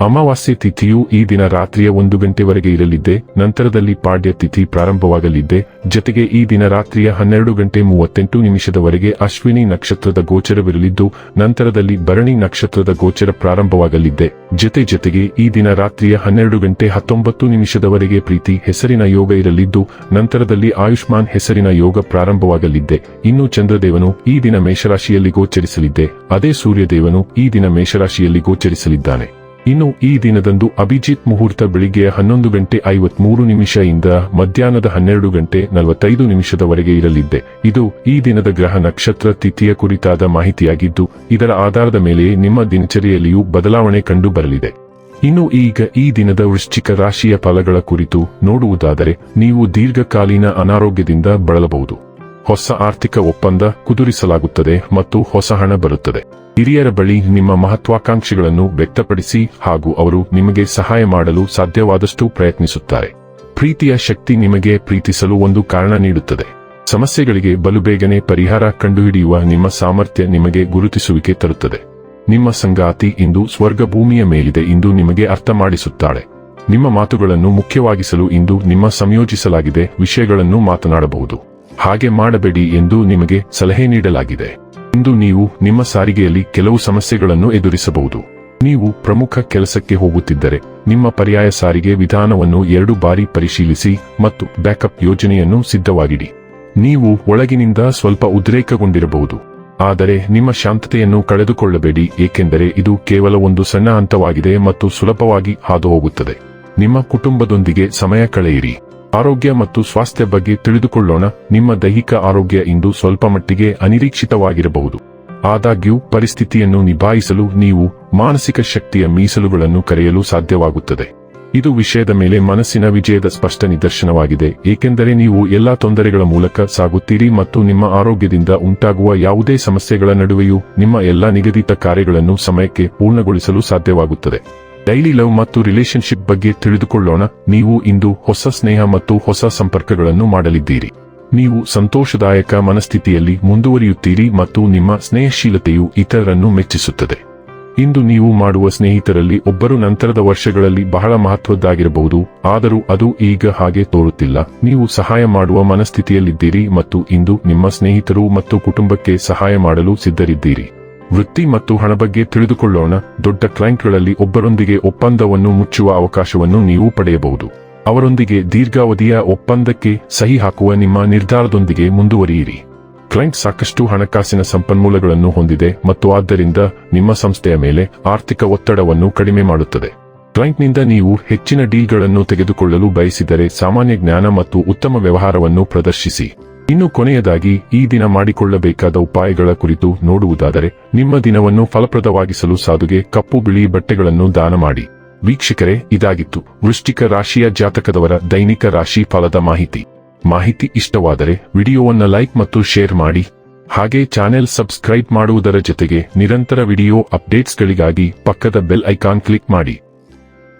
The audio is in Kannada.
ಅಮಾವಾಸ್ಯೆ ತಿಥಿಯು ಈ ದಿನ ರಾತ್ರಿಯ ಒಂದು ಗಂಟೆವರೆಗೆ ಇರಲಿದ್ದೆ, ನಂತರದಲ್ಲಿ ಪಾಡ್ಯ ತಿಥಿ ಪ್ರಾರಂಭವಾಗಲಿದ್ದೆ, ಜತೆಗೆ ಈ ದಿನ ರಾತ್ರಿಯ ಹನ್ನೆರಡು ಗಂಟೆ ಮೂವತ್ತೆಂಟು ನಿಮಿಷದವರೆಗೆ ಅಶ್ವಿನಿ ನಕ್ಷತ್ರದ ಗೋಚರವಿರಲಿದ್ದು, ನಂತರದಲ್ಲಿ ಭರಣಿ ನಕ್ಷತ್ರದ ಗೋಚರ ಪ್ರಾರಂಭವಾಗಲಿದ್ದೆ, ಜತೆ ಜತೆಗೆ ಈ ದಿನ ರಾತ್ರಿಯ ಹನ್ನೆರಡು ಗಂಟೆ ಹತ್ತೊಂಬತ್ತು ನಿಮಿಷದವರೆಗೆ ಪ್ರೀತಿ ಹೆಸರಿನ ಯೋಗ ಇರಲಿದ್ದು, ನಂತರದಲ್ಲಿ ಆಯುಷ್ಮಾನ್ ಹೆಸರಿನ ಯೋಗ ಪ್ರಾರಂಭವಾಗಲಿದ್ದೆ, ಇನ್ನು ಚಂದ್ರದೇವನು ಈ ದಿನ ಮೇಷರಾಶಿಯಲ್ಲಿ ಗೋಚರಿಸಲಿದ್ದೆ, ಅದೇ ಸೂರ್ಯದೇವನು ಈ ದಿನ ಮೇಷರಾಶಿಯಲ್ಲಿ ಗೋಚರಿಸಲಿದ್ದಾನೆ. ಇನ್ನು ಈ ದಿನದಂದು ಅಭಿಜಿತ್ ಮುಹೂರ್ತ ಬೆಳಿಗ್ಗೆ ಹನ್ನೊಂದು ಗಂಟೆ ಐವತ್ಮೂರು ನಿಮಿಷದಿಂದ ಮಧ್ಯಾಹ್ನದ ಹನ್ನೆರಡು ಗಂಟೆ ನಲವತ್ತೈದು ನಿಮಿಷದವರೆಗೆ ಇರಲಿದ್ದೆ. ಇದು ಈ ದಿನದ ಗ್ರಹ ನಕ್ಷತ್ರ ತಿಥಿಯ ಕುರಿತಾದ ಮಾಹಿತಿಯಾಗಿದ್ದು, ಇದರ ಆಧಾರದ ಮೇಲೆ ನಿಮ್ಮ ದಿನಚರಿಯಲ್ಲಿಯೂ ಬದಲಾವಣೆ ಕಂಡು ಬರಲಿದೆ ಇನ್ನು ಈಗ ಈ ದಿನದ ವೃಶ್ಚಿಕ ರಾಶಿಯ ಫಲಗಳ ಕುರಿತು ನೋಡುವುದಾದರೆ, ನೀವು ದೀರ್ಘಕಾಲೀನ ಅನಾರೋಗ್ಯದಿಂದ ಬಳಲಬಹುದು. ಹೊಸ ಆರ್ಥಿಕ ಒಪ್ಪಂದ ಕುದುರಿಸಲಾಗುತ್ತದೆ ಮತ್ತು ಹೊಸ ಹಣ ಬರುತ್ತದೆ. ಹಿರಿಯರ ಬಳಿ ನಿಮ್ಮ ಮಹತ್ವಾಕಾಂಕ್ಷೆಗಳನ್ನು ವ್ಯಕ್ತಪಡಿಸಿ ಹಾಗೂ ಅವರು ನಿಮಗೆ ಸಹಾಯ ಮಾಡಲು ಸಾಧ್ಯವಾದಷ್ಟು ಪ್ರಯತ್ನಿಸುತ್ತಾರೆ. ಪ್ರೀತಿಯ ಶಕ್ತಿ ನಿಮಗೆ ಪ್ರೀತಿಸಲು ಒಂದು ಕಾರಣ ನೀಡುತ್ತದೆ. ಸಮಸ್ಯೆಗಳಿಗೆ ಬಲು ಬೇಗನೆ ಪರಿಹಾರ ಕಂಡುಹಿಡಿಯುವ ನಿಮ್ಮ ಸಾಮರ್ಥ್ಯ ನಿಮಗೆ ಗುರುತಿಸುವಿಕೆ ತರುತ್ತದೆ. ನಿಮ್ಮ ಸಂಗಾತಿ ಇಂದು ಸ್ವರ್ಗ ಭೂಮಿಯ ಮೇಲಿದೆ ಎಂದು ನಿಮಗೆ ಅರ್ಥ ಮಾಡಿಸುತ್ತಾಳೆ ನಿಮ್ಮ ಮಾತುಗಳನ್ನು ಮುಖ್ಯವಾಗಿಸಲು ಇಂದು ನಿಮ್ಮ ಸಂಯೋಜಿಸಲಾಗಿದೆ ವಿಷಯಗಳನ್ನು ಮಾತನಾಡಬಹುದು. ಹಾಗೆ ಮಾಡಬೇಡಿ ಎಂದು ನಿಮಗೆ ಸಲಹೆ ನೀಡಲಾಗಿದೆ. ಇಂದು ನೀವು ನಿಮ್ಮ ಸಾರಿಗೆಯಲ್ಲಿ ಕೆಲವು ಸಮಸ್ಯೆಗಳನ್ನು ಎದುರಿಸಬಹುದು. ನೀವು ಪ್ರಮುಖ ಕೆಲಸಕ್ಕೆ ಹೋಗುತ್ತಿದ್ದರೆ, ನಿಮ್ಮ ಪರ್ಯಾಯ ಸಾರಿಗೆ ವಿಧಾನವನ್ನು ಎರಡು ಬಾರಿ ಪರಿಶೀಲಿಸಿ ಮತ್ತು ಬ್ಯಾಕಪ್ ಯೋಜನೆಯನ್ನು ಸಿದ್ಧವಾಗಿಡಿ. ನೀವು ಒಳಗಿನಿಂದ ಸ್ವಲ್ಪ ಉದ್ರೇಕಗೊಂಡಿರಬಹುದು. ಆದರೆ ನಿಮ್ಮ ಶಾಂತತೆಯನ್ನು ಕಳೆದುಕೊಳ್ಳಬೇಡಿ, ಏಕೆಂದರೆ ಇದು ಕೇವಲ ಒಂದು ಸಣ್ಣ ಹಂತವಾಗಿದೆ ಮತ್ತು ಸುಲಭವಾಗಿ ಹಾದುಹೋಗುತ್ತದೆ. ನಿಮ್ಮ ಕುಟುಂಬದೊಂದಿಗೆ ಸಮಯ ಕಳೆಯಿರಿ. ಆರೋಗ್ಯ ಮತ್ತು ಸ್ವಾಸ್ಥ್ಯ ಬಗ್ಗೆ ತಿಳಿದುಕೊಳ್ಳೋಣ. ನಿಮ್ಮ ದೈಹಿಕ ಆರೋಗ್ಯ ಇಂದು ಸ್ವಲ್ಪ ಮಟ್ಟಿಗೆ ಅನಿರೀಕ್ಷಿತವಾಗಿರಬಹುದು. ಆದಾಗ್ಯೂ, ಪರಿಸ್ಥಿತಿಯನ್ನು ನಿಭಾಯಿಸಲು ನೀವು ಮಾನಸಿಕ ಶಕ್ತಿಯ ಮೀಸಲುಗಳನ್ನು ಕರೆಯಲು ಸಾಧ್ಯವಾಗುತ್ತದೆ. ಇದು ವಿಷಯದ ಮೇಲೆ ಮನಸ್ಸಿನ ವಿಜಯದ ಸ್ಪಷ್ಟ ನಿದರ್ಶನವಾಗಿದೆ. ಏಕೆಂದರೆ ನೀವು ಎಲ್ಲಾ ತೊಂದರೆಗಳ ಮೂಲಕ ಸಾಗುತ್ತೀರಿ ಮತ್ತು ನಿಮ್ಮ ಆರೋಗ್ಯದಿಂದ ಉಂಟಾಗುವ ಯಾವುದೇ ಸಮಸ್ಯೆಗಳ ನಡುವೆಯೂ ನಿಮ್ಮ ಎಲ್ಲಾ ನಿಗದಿತ ಕಾರ್ಯಗಳನ್ನು ಸಮಯಕ್ಕೆ ಪೂರ್ಣಗೊಳಿಸಲು ಸಾಧ್ಯವಾಗುತ್ತದೆ. ಡೈಲಿ ಲವ್ ಮತ್ತು ರಿಲೇಶನ್ಶಿಪ್ ಬಗ್ಗೆ ತಿಳಿದುಕೊಳ್ಳೋಣ. ನೀವು ಇಂದು ಹೊಸ ಸ್ನೇಹ ಮತ್ತು ಹೊಸ ಸಂಪರ್ಕಗಳನ್ನು ಮಾಡಲಿದ್ದೀರಿ. ನೀವು ಸಂತೋಷದಾಯಕ ಮನಸ್ಥಿತಿಯಲ್ಲಿ ಮುಂದುವರಿಯುತ್ತೀರಿ ಮತ್ತು ನಿಮ್ಮ ಸ್ನೇಹಶೀಲತೆಯು ಇತರರನ್ನು ಮೆಚ್ಚಿಸುತ್ತದೆ. ಇಂದು ನೀವು ಮಾಡುವ ಸ್ನೇಹಿತರಲ್ಲಿ ಒಬ್ಬರು ನಂತರದ ವರ್ಷಗಳಲ್ಲಿ ಬಹಳ ಮಹತ್ವದ್ದಾಗಿರಬಹುದು, ಆದರೂ ಅದು ಈಗ ಹಾಗೆ ತೋರುತ್ತಿಲ್ಲ. ನೀವು ಸಹಾಯ ಮಾಡುವ ಮನಸ್ಥಿತಿಯಲ್ಲಿದ್ದೀರಿ ಮತ್ತು ಇಂದು ನಿಮ್ಮ ಸ್ನೇಹಿತರು ಮತ್ತು ಕುಟುಂಬಕ್ಕೆ ಸಹಾಯ ಮಾಡಲು ಸಿದ್ಧರಿದ್ದೀರಿ. ವೃತ್ತಿ ಮತ್ತು ಹಣ ಬಗ್ಗೆ ತಿಳಿದುಕೊಳ್ಳೋಣ. ದೊಡ್ಡ ಕ್ಲೈಂಟ್ಗಳಲ್ಲಿ ಒಬ್ಬರೊಂದಿಗೆ ಒಪ್ಪಂದವನ್ನು ಮುಚ್ಚುವ ಅವಕಾಶವನ್ನು ನೀವು ಪಡೆಯಬಹುದು. ಅವರೊಂದಿಗೆ ದೀರ್ಘಾವಧಿಯ ಒಪ್ಪಂದಕ್ಕೆ ಸಹಿ ಹಾಕುವ ನಿಮ್ಮ ನಿರ್ಧಾರದೊಂದಿಗೆ ಮುಂದುವರಿಯಿರಿ. ಕ್ಲೈಂಟ್ ಸಾಕಷ್ಟು ಹಣಕಾಸಿನ ಸಂಪನ್ಮೂಲಗಳನ್ನು ಹೊಂದಿದೆ ಮತ್ತು ಆದ್ದರಿಂದ ನಿಮ್ಮ ಸಂಸ್ಥೆಯ ಮೇಲೆ ಆರ್ಥಿಕ ಒತ್ತಡವನ್ನು ಕಡಿಮೆ ಮಾಡುತ್ತದೆ. ಕ್ಲೈಂಟ್ನಿಂದ ನೀವು ಹೆಚ್ಚಿನ ಡೀಲ್ಗಳನ್ನು ತೆಗೆದುಕೊಳ್ಳಲು ಬಯಸಿದರೆ ಸಾಮಾನ್ಯ ಜ್ಞಾನ ಮತ್ತು ಉತ್ತಮ ವ್ಯವಹಾರವನ್ನು ಪ್ರದರ್ಶಿಸಿ. ಇನ್ನು ಕೊನೆಯದಾಗಿ ಈ ದಿನ ಮಾಡಿಕೊಳ್ಳಬೇಕಾದ ಉಪಾಯಗಳ ಕುರಿತು ನೋಡುವುದಾದರೆ, ನಿಮ್ಮ ದಿನವನ್ನು ಫಲಪ್ರದವಾಗಿಸಲು ಸಾಧುಗೆ ಕಪ್ಪು ಬಿಳಿ ಬಟ್ಟೆಗಳನ್ನು ದಾನ ಮಾಡಿ. ವೀಕ್ಷಕರೇ, ಇದಾಗಿತ್ತು. ವೃಶ್ಚಿಕ ರಾಶಿಯ ಜಾತಕದವರ ದೈನಿಕ ರಾಶಿ ಫಲದ ಮಾಹಿತಿ. ಮಾಹಿತಿ ಇಷ್ಟವಾದರೆ ವಿಡಿಯೋವನ್ನು ಲೈಕ್ ಮತ್ತು ಶೇರ್ ಮಾಡಿ. ಹಾಗೆ ಚಾನೆಲ್ ಸಬ್ಸ್ಕ್ರೈಬ್ ಮಾಡುವುದರ ಜೊತೆಗೆ ನಿರಂತರ ವಿಡಿಯೋ ಅಪ್ಡೇಟ್ಸ್ಗಳಿಗಾಗಿ ಪಕ್ಕದ ಬೆಲ್ ಐಕಾನ್ ಕ್ಲಿಕ್ ಮಾಡಿ.